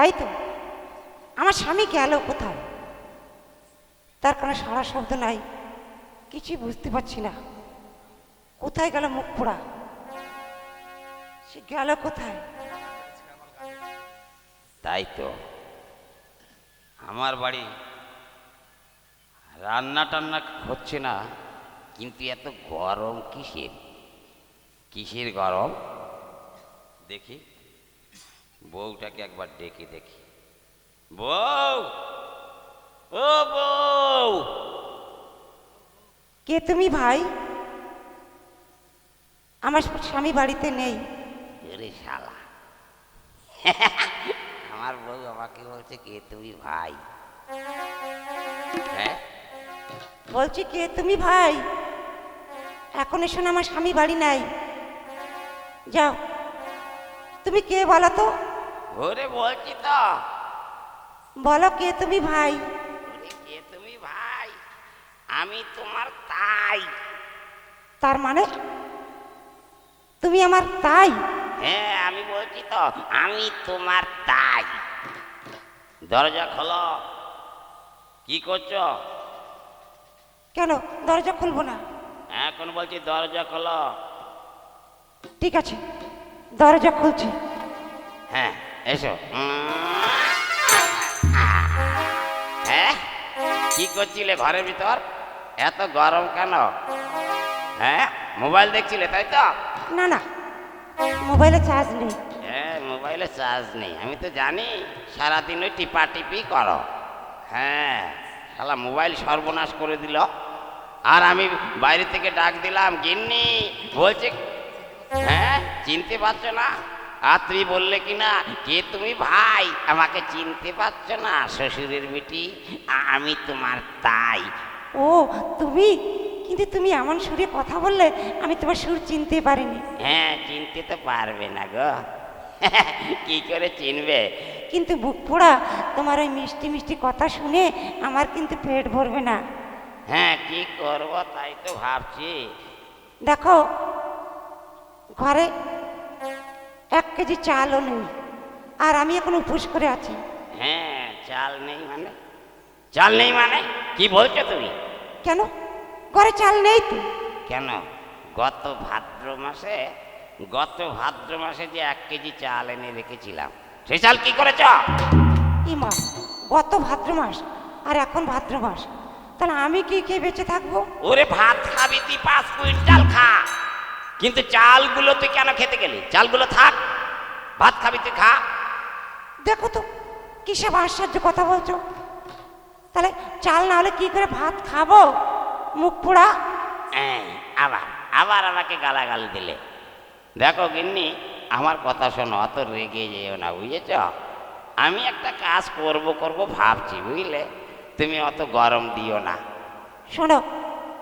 তাই তো? আমার স্বামী গেল কোথায়? তার কোনো সারা শব্দ নাই, কিছুই বুঝতে পারছি না। কোথায় গেল মুখ পোড়া সে গেল কোথায়? তাই তো। আমার বাড়ি রান্না টান্না হচ্ছে না, কিন্তু এত গরম কিসের? কিসের গরম? দেখি। বউটাকে একবার ডেকে দেখি। বউ! ও বউ! কে তুমি ভাই? আমার স্বামী বাড়িতে নেই। রে শালা। আমার বউ আমাকে বলছে কে তুমি ভাই? হ্যাঁ? বলছি কে তুমি ভাই? এখন এসো আমার স্বামী বাড়ি নাই। যাও। তুমি কে বলো তো? ওরে বলছি তো বলো কে তুমি ভাই? ওরে কে তুমি ভাই? আমি তোমার তাই। তার মানে? তুমি আমার তাই? হ্যাঁ আমি বলছি তো আমি তোমার তাই। দরজা খোলো। কি করছ? কেন? দরজা খুলবো না। এখন বলছি দরজা খোলো। ঠিক আছে দরজা খুলছি। এসো। হ্যাঁ? কি করছিলে ঘরের ভিতর? এত গরম কেন? হ্যাঁ? মোবাইল দেখছিলে তাই তো? না না। মোবাইলে চার্জ নেই। হ্যাঁ মোবাইলে চার্জ নেই। আমি তো জানি সারাদিন ওই টিপা টিপি করো। হ্যাঁ শালা মোবাইল সর্বনাশ করে দিল। আর আমি বাইরে থেকে ডাক দিলাম গিন্নি বলছে হ্যাঁ চিনতে পারছ না? তুমি বললে কি না কে তুমি ভাই? আমাকে চিনতে পারছ না শ্বশুরের মিটি আমি তোমার তাই। ও তুমি? কিন্তু তুমি এমন সুরে কথা বললে আমি তোমার সুর চিনতে পারিনি। হ্যাঁ চিনতে তো পারবে না গো। কি করে চিনবে? কিন্তু বুক পোড়া তোমার ওই মিষ্টি মিষ্টি কথা শুনে আমার কিন্তু পেট ভরবে না। হ্যাঁ কি করব তাই তো ভাবছি। দেখো ঘরে এক কেজি চালও নেই। আর আমি এখন উপোস করে আছি। হ্যাঁ চাল নেই মানে? চাল নেই মানে? কি বলছো তুমি? কেন? ঘরে চাল নেই তো। কেন? গত ভাদ্র মাসে গত ভাদ্র মাসে যে এক কেজি চাল এনে রেখেছিলাম সেই চাল কি করেছ? মাস গত ভাদ্র মাস আর এখন ভাদ্র মাস। তাহলে আমি কি খেয়ে বেঁচে থাকব? ওরে ভাত খাবি তুই পাঁচ কুইন্টাল খা। কিন্তু চালগুলো তুই কেন খেতে গেলি? চালগুলো থাক ভাত খাবি তুই খা। দেখো তো কিসে আশ্চর্য কথা বলছো? তাহলে চাল না হলে কি করে ভাত খাব? মুখ পোড়া। হ্যাঁ, আবার আবার আমাকে গালাগাল দিলে। দেখো গিন্নি আমার কথা শোনো অত রেগে যেও না বুঝেছ? আমি একটা কাজ করব করব ভাবছি বুঝলে? তুমি অত গরম দিও না। শোনো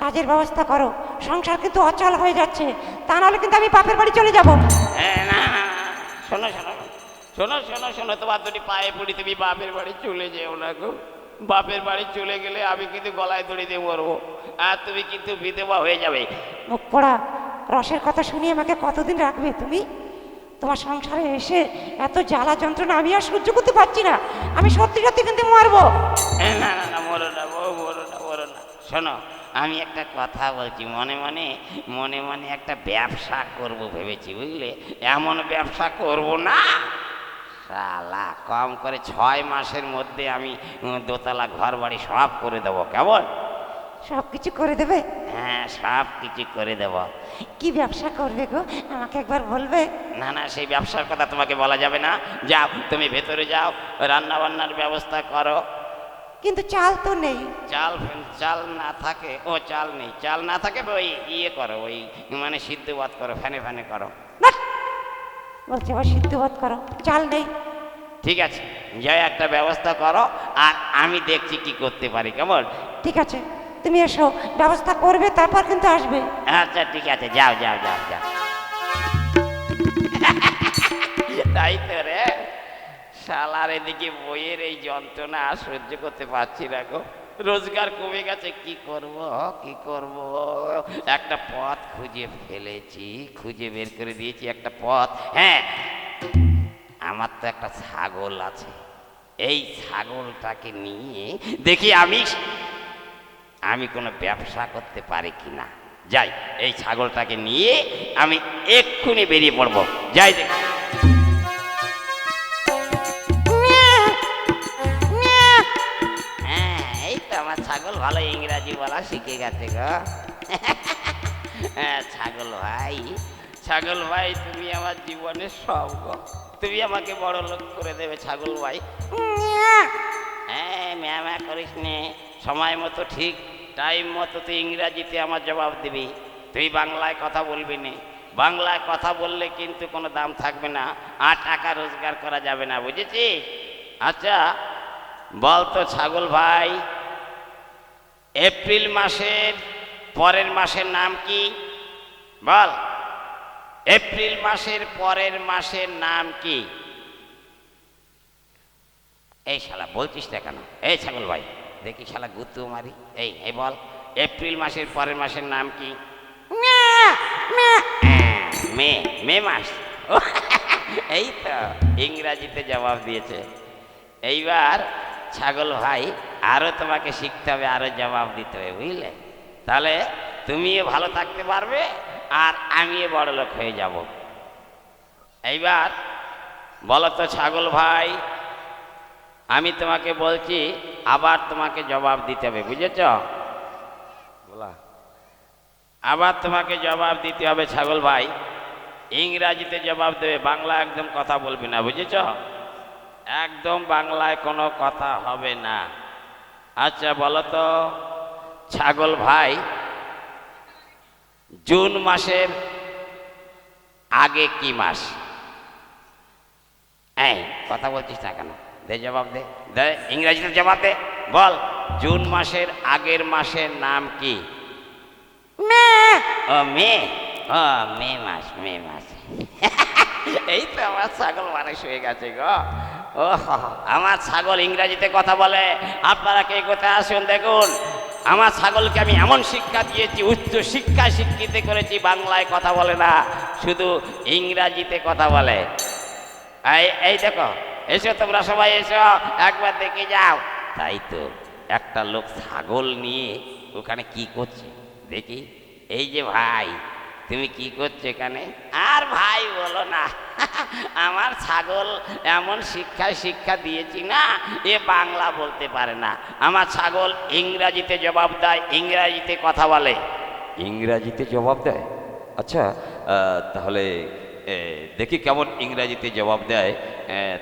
কাজের ব্যবস্থা করো। সংসার কিন্তু অচল হয়ে যাচ্ছে। তা নাহলে কিন্তু আমি বাপের বাড়ি চলে যাব। হ্যাঁ, না শোনো শোনো শোনো শোনো শোনো তোমার দুটি পায়ে পড়ি তুমি বাপের বাড়ি চলে যেও না গো। বাপের বাড়ি চলে গেলে আমি কিন্তু গলায় দড়ি দিয়ে মরবো। আর তুমি কিন্তু বিধবা হয়ে যাবে। মুখ পোড়া রসের কথা শুনিয়ে আমাকে কতদিন রাখবে তুমি? তোমার সংসারে এসে এত জ্বালা যন্ত্রণা আমি আর সহ্য করতে পারছি না। আমি সত্যি সত্যি কিন্তু মরবো। না না না মরো না মরো না মরো না। শোনো আমি একটা কথা বলছি মনে মনে মনে মনে একটা ব্যবসা করব ভেবেছি বুঝলে? এমন ব্যবসা করব না। শালা কম করে ছয় মাসের মধ্যে আমি দোতলা ঘর বাড়ি সব করে দেবো কেমন? সব কিছু করে দেবে? হ্যাঁ সব কিছু করে দেব। কি ব্যবসা করবে গো? আমাকে একবার বলবে? না না সেই ব্যবসার কথা তোমাকে বলা যাবে না। যাও তুমি ভেতরে যাও রান্না বান্নার ব্যবস্থা করো। কিন্তু চাল তো নেই। চাল চাল না থাকে ও চাল নেই। চাল না থাকে ওই ইয়ে করো ওই মানে সিদ্ধ ভাত করো ফ্যানে ফ্যানে করো! বলছে আবার সিদ্ধবাদ করো চাল নেই। ঠিক আছে যাই একটা ব্যবস্থা করো আর আমি দেখছি কি করতে পারি কেমন? ঠিক আছে তুমি এসো ব্যবস্থা করবে তারপর কিন্তু আসবে। আচ্ছা ঠিক আছে যাও যাও যাও যাও। তাই তো রে। শালার এদিকে বইয়ের এই যন্ত্রণা আর সহ্য করতে পারছি না গো। রোজগার কমে গেছে, কি করব কি করব? একটা পথ খুঁজে ফেলেছি, খুঁজে বের করে দিয়েছি একটা পথ। হ্যাঁ আমার তো একটা ছাগল আছে। এই ছাগলটাকে নিয়ে দেখি আমি আমি কোনো ব্যবসা করতে পারি কি না যাই, এই ছাগলটাকে নিয়ে আমি এক্ষুনি বেরিয়ে পড়ব। যাই দেখি। ভালো ইংরাজি বলা শিখে গেছে গো। হ্যাঁ ছাগল ভাই। ছাগল ভাই, তুমি আমার জীবনের সব গো। তুমি আমাকে বড় লোক করে দেবে ছাগল ভাই। হ্যাঁ ম্যামা করিস নে। সময় মতো ঠিক টাইম মতো তুই ইংরাজিতে আমার জবাব দিবি। তুই বাংলায় কথা বলবি না। বাংলায় কথা বললে কিন্তু কোনো দাম থাকবে না। আর টাকা রোজগার করা যাবে না, বুঝেছিস? আচ্ছা বল তো ছাগল ভাই। এপ্রিল মাসের পরের মাসের নাম কি? বল। এপ্রিল মাসের পরের মাসের নাম কি? এই শালা বলছিস না কেন? এই ছাগল ভাই দেখি শালা গুত্তু মারি। এই এই বল এপ্রিল মাসের পরের মাসের নাম কি? মে মে মাস। এই তো ইংরাজিতে জবাব দিয়েছে। এইবার ছাগল ভাই আরও তোমাকে শিখতে হবে আরও জবাব দিতে হবে বুঝলে? তাহলে তুমিও ভালো থাকতে পারবে আর আমিও বড় লোক হয়ে যাব। এইবার বলো তো ছাগল ভাই আমি তোমাকে বলছি আবার তোমাকে জবাব দিতে হবে বুঝেছ? বলা। আবার তোমাকে জবাব দিতে হবে ছাগল ভাই ইংরাজিতে জবাব দেবে বাংলা একদম কথা বলবি না বুঝেছ? একদম বাংলায় কোনো কথা হবে না। আচ্ছা বলো তো ছাগল ভাই জুন মাসের আগে কি মাস? এই কথা বলছিস না কেন? দে জবাব দে। দে ইংরাজিতে জবাব দে। বল জুন মাসের আগের মাসের নাম কি? মে। ও মে? ও মে মাস মে মাস। এই তো আমার ছাগল মানুষ হয়ে গেছে গো। আমার ছাগল ইংরাজিতে কথা বলে। আপনারা কে কোথায় আসুন দেখুন। আমার ছাগলকে আমি এমন শিক্ষা দিয়েছি, উচ্চ শিক্ষা শিক্ষিত করেছি, বাংলায় কথা বলে না, শুধু ইংরাজিতে কথা বলে। এই দেখো, এসো তোমরা সবাই এসো, একবার দেখে যাও। তাই তো, একটা লোক ছাগল নিয়ে ওখানে কি করছে? দেখি, এই যে ভাই তুমি কি করছ এখানে? আর ভাই বলো না। আমার ছাগল এমন শিক্ষা শিক্ষা দিয়েছি না এ বাংলা বলতে পারে না। আমার ছাগল ইংরাজিতে জবাব দেয় ইংরাজিতে কথা বলে। ইংরাজিতে জবাব দেয়? আচ্ছা তাহলে দেখি কেমন ইংরাজিতে জবাব দেয়।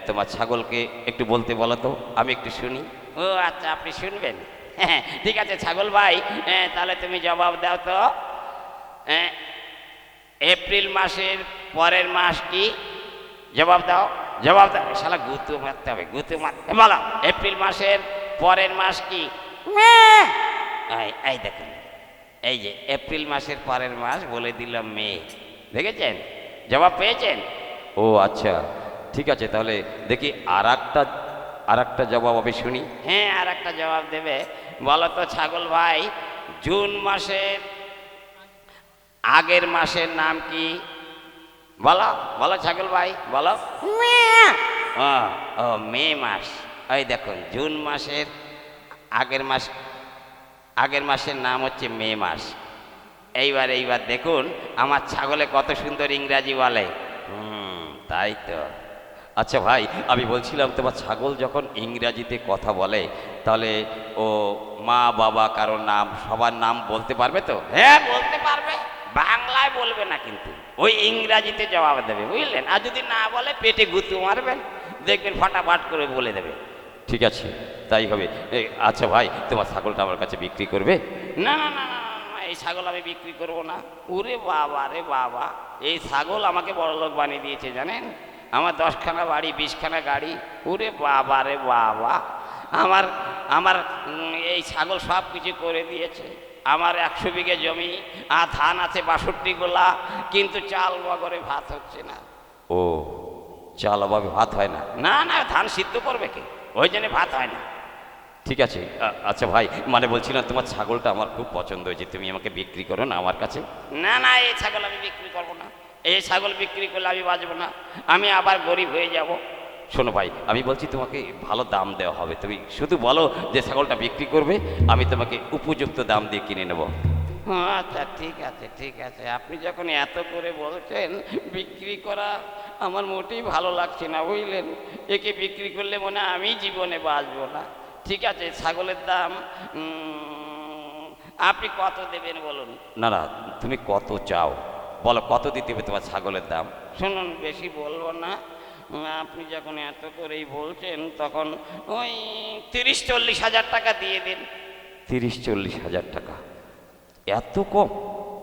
তোমার ছাগলকে একটু বলতে বলো তো আমি একটু শুনি। ও আচ্ছা আপনি শুনবেন। হ্যাঁ ঠিক আছে ছাগল ভাই হ্যাঁ, তাহলে তুমি জবাব দাও তো। হ্যাঁ, এপ্রিল মাসের পরের মাস কি জবাব দাও জবাব দাও। শালা গুতু মারতে হবে গুতু মারতে বলো এপ্রিল মাসের পরের মাস কি? এই এই দেখুন। এই যে এপ্রিল মাসের পরের মাস বলে দিলাম মে। দেখেছেন? জবাব পেয়েছেন? ও আচ্ছা ঠিক আছে তাহলে দেখি আর একটা আর একটা জবাব আমি শুনি। হ্যাঁ আর একটা জবাব দেবে। বলো তো ছাগল ভাই জুন মাসের আগের মাসের নাম কি? বলো বলো ছাগল ভাই বলো। ও মে মাস। ওই দেখুন জুন মাসের আগের মাস আগের মাসের নাম হচ্ছে মে মাস। এইবার এইবার দেখুন আমার ছাগলে কত সুন্দর ইংরাজি বলে। হুম তাই তো। আচ্ছা ভাই আমি বলছিলাম তোমার ছাগল যখন ইংরাজিতে কথা বলে তাহলে ও মা বাবা কারোর নাম সবার নাম বলতে পারবে তো? হ্যাঁ বলতে পারবে। বাংলায় বলবে না কিন্তু। ওই ইংরাজিতে জবাব দেবে বুঝলেন? আর যদি না বলে পেটে গুতু মারবেন দেখবেন ফটাফট করে বলে দেবে। ঠিক আছে তাই হবে। আচ্ছা ভাই তোমার ছাগলটা আমার কাছে বিক্রি করবে? না না না না, না, না, এই ছাগল আমি বিক্রি করব না। ওরে বাবা রে বাবা এই ছাগল আমাকে বড় লোক বানিয়ে দিয়েছে জানেন? আমার দশখানা বাড়ি বিশখানা গাড়ি। ওরে বাবা রে বাবা আমার আমার এই ছাগল সব কিছু করে দিয়েছে। আমার একশো বিঘে জমি আর ধান আছে বাষট্টি গোলা কিন্তু চাল বগরে ভাত হচ্ছে না। ও চাল অভাবে ভাত হয় না? না না ধান সিদ্ধ করবে কে? ওই জন্য ভাত হয় না। ঠিক আছে। আচ্ছা ভাই মানে বলছিলাম তোমার ছাগলটা আমার খুব পছন্দ হয়েছে তুমি আমাকে বিক্রি করো না আমার কাছে? না না এই ছাগল আমি বিক্রি করব না। এই ছাগল বিক্রি করলে আমি বাঁচবো না। আমি আবার গরিব হয়ে যাব। শোনো ভাই আমি বলছি তোমাকে ভালো দাম দেওয়া হবে। তুমি শুধু বলো যে ছাগলটা বিক্রি করবে আমি তোমাকে উপযুক্ত দাম দিয়ে কিনে নেব। আচ্ছা ঠিক আছে ঠিক আছে। আপনি যখন এত করে বলছেন বিক্রি করা আমার মোটেই ভালো লাগছে না বুঝলেন? একে বিক্রি করলে মনে আমি জীবনে বাঁচবো না। ঠিক আছে ছাগলের দাম আপনি কত দেবেন বলুন? না না তুমি কত চাও? বলো কত দিতে হবে তোমার ছাগলের দাম? শুনুন বেশি বলব না। আপনি যখন এত করেই বলছেন তখন ওই তিরিশ চল্লিশ হাজার টাকা দিয়ে দিন। তিরিশ চল্লিশ হাজার টাকা। এত কম?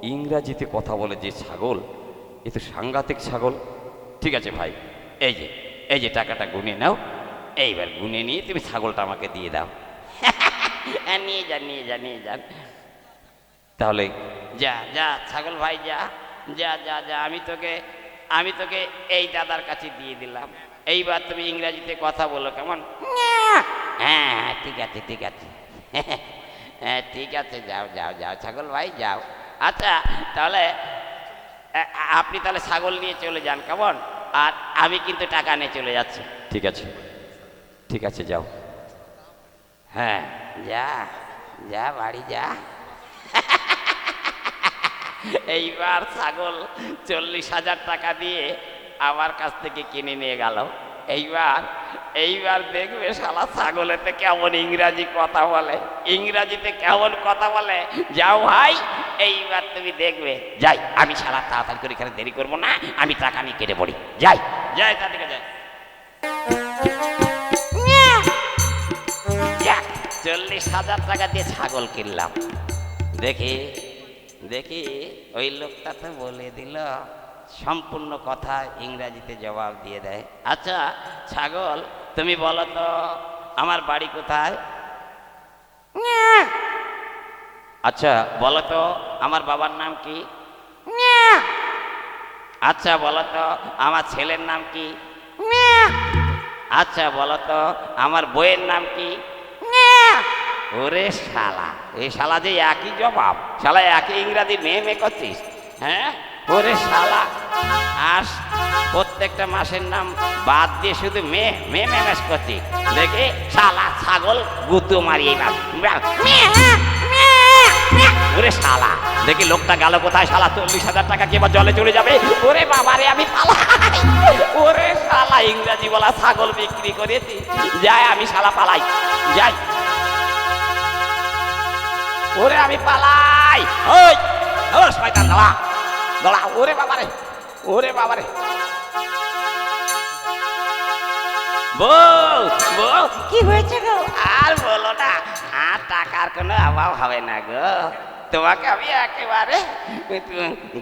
ইংরাজিতে কথা বলে যে ছাগল এ তো সাংঘাতিক ছাগল। ঠিক আছে ভাই এই যে এই যে টাকাটা গুনে নাও। এইবার গুনে নিয়ে তুমি ছাগলটা আমাকে দিয়ে দাও। হ্যাঁ নিয়ে যান নিয়ে যান নিয়ে যান। তাহলে যা যা ছাগল ভাই যা যা যা যা আমি তোকে আমি তোকে এই দাদার কাছে দিয়ে দিলাম। এইবার তুমি ইংরাজিতে কথা বলো কেমন? হ্যাঁ হ্যাঁ ঠিক আছে ঠিক আছে। হ্যাঁ ঠিক আছে যাও যাও যাও ছাগল ভাই যাও। আচ্ছা তাহলে আপনি তাহলে ছাগল নিয়ে চলে যান কেমন? আর আমি কিন্তু টাকা নিয়ে চলে যাচ্ছি। ঠিক আছে। ঠিক আছে যাও। হ্যাঁ যা যা বাড়ি যা। এইবার ছাগল চল্লিশ হাজার টাকা দিয়ে আমার কাছ থেকে কিনে নিয়ে গেল। এইবার এইবার দেখবে শালা ছাগলেতে কেমন ইংরাজি কথা বলে। ইংরাজিতে কেমন কথা বলে। যাও ভাই এইবার তুমি দেখবে যাই আমি শালা তাড়াতাড়ি করে এখানে দেরি করব না আমি টাকা নিয়ে কেটে পড়ি। যাই যাই তাড়াতাড়ি যাই। চল্লিশ হাজার টাকা দিয়ে ছাগল কিনলাম। দেখি। দেখি ওই লোকটা তো বলে দিল, সম্পূর্ণ কথা ইংরাজিতে জবাব দিয়ে দেয়। আচ্ছা ছাগল, তুমি বলো তো, আমার বাড়ি কোথায়? আচ্ছা বলো তো, আমার বাবার নাম কি? আচ্ছা বলো তো, আমার ছেলের নাম কি? আচ্ছা বলো তো, আমার বইয়ের নাম কি? ওরে শালা এই শালা যে একই জবাব শালা একই ইংরাজি মেয়ে মেয়ে করছিস হ্যাঁ? ওরে শালা আর প্রত্যেকটা মাসের নাম বাদ দিয়ে শুধু মেয়ে মেয়ে মেমেস করছি। দেখি শালা ছাগল গুতো মারি এইবার ওরে শালা দেখি লোকটা গেল কোথায় শালা চল্লিশ হাজার টাকা কি এবার জলে চলে যাবে? ওরে বাবারে আমি পালাই। ওরে শালা ইংরাজি বলা ছাগল বিক্রি করেছি। যাই আমি শালা পালাই। যাই। ওরে আমি পালাই। ওই ও শয়তান দাঁড়া দাঁড়া ওরে বাবারে ওরে বাবারে। বউ বউ। কি হয়েছে গো? আর বলো না আর টাকার কোনো অভাব হবে না গো। তোমাকে আমি একেবারে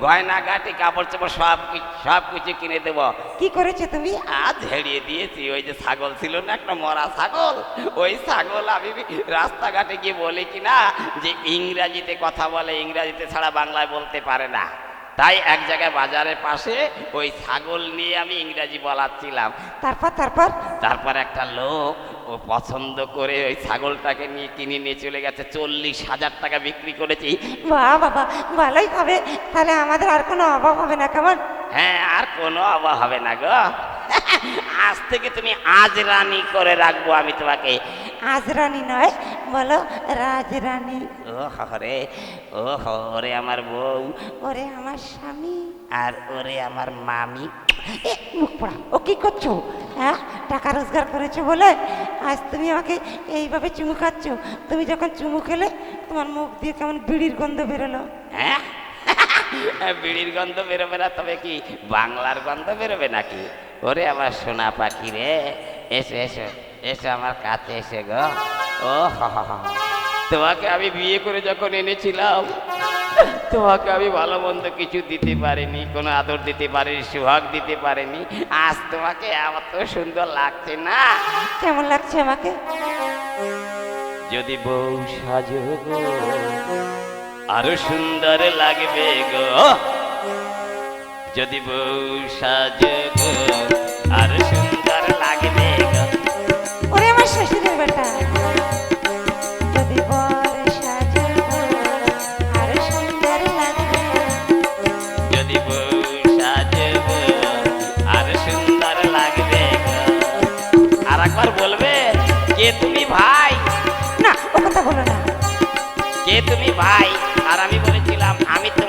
গয়না গাটি কাপড় চোপড় সব সব কিছু কিনে দেবো। কি করেছে তুমি? আজ হেরিয়ে দিয়েছি ওই যে ছাগল ছিল না একটা মরা ছাগল। ওই ছাগল আমি রাস্তাঘাটে গিয়ে বলি কি না যে ইংরাজিতে কথা বলে ইংরাজিতে ছাড়া বাংলায় বলতে পারে না। তাই এক জায়গায় বাজারের পাশে ওই ছাগল নিয়ে আমি ইংরাজি বলাচ্ছিলাম। তারপর তারপর? তারপর একটা লোক ও পছন্দ করে ওই ছাগলটাকে নিয়ে কিনে নিয়ে চলে গেছে। চল্লিশ হাজার টাকা বিক্রি করেছি। বাহ বাবা ভালোই হবে। তাহলে আমাদের আর কোনো অভাব হবে না কেমন? হ্যাঁ আর কোনো অভাব হবে না গো। আজ থেকে তুমি আজ রানী করে রাখব আমি তোমাকে। আজ রানী নয় বলো রাজরানী ও হরে ও হরে আমার বউ। ওরে আমার স্বামী। আর ওরে আমার মামি। মুখ পড়া ও কি করছ? হ্যাঁ টাকা রোজগার করেছ বলে? আজ তুমি আমাকে এইভাবে চুমু খাচ্ছ? তুমি যখন চুমু খেলে, তোমার মুখ দিয়ে কেমন বিড়ির গন্ধ বেরোলো। হ্যাঁ বিড়ির গন্ধ বেরোবে না, তবে কি বাংলার গন্ধ বেরোবে নাকি? ওরে আমার সোনা পাখি রে, এসো এসো এসো আমার কাছে এসে গো। ও। তোমাকে আমি বিয়ে করে যখন এনেছিলাম তোমাকে আমি ভালো মন্দ কিছু দিতে পারিনি কোনো আদর দিতে পারিনি সুহাগ দিতে পারিনি। আজ তোমাকে এত সুন্দর লাগছে না? কেমন লাগছে আমাকে? যদি বউ সাজো গো আরও সুন্দর লাগবে গো। যদি বউ সাজো গো আরও সুন্দর লাগবে আর একবার বলবে কে তুমি ভাই? না ও কথা বলো না। কে তুমি ভাই? আর আমি বলেছিলাম আমি তোমার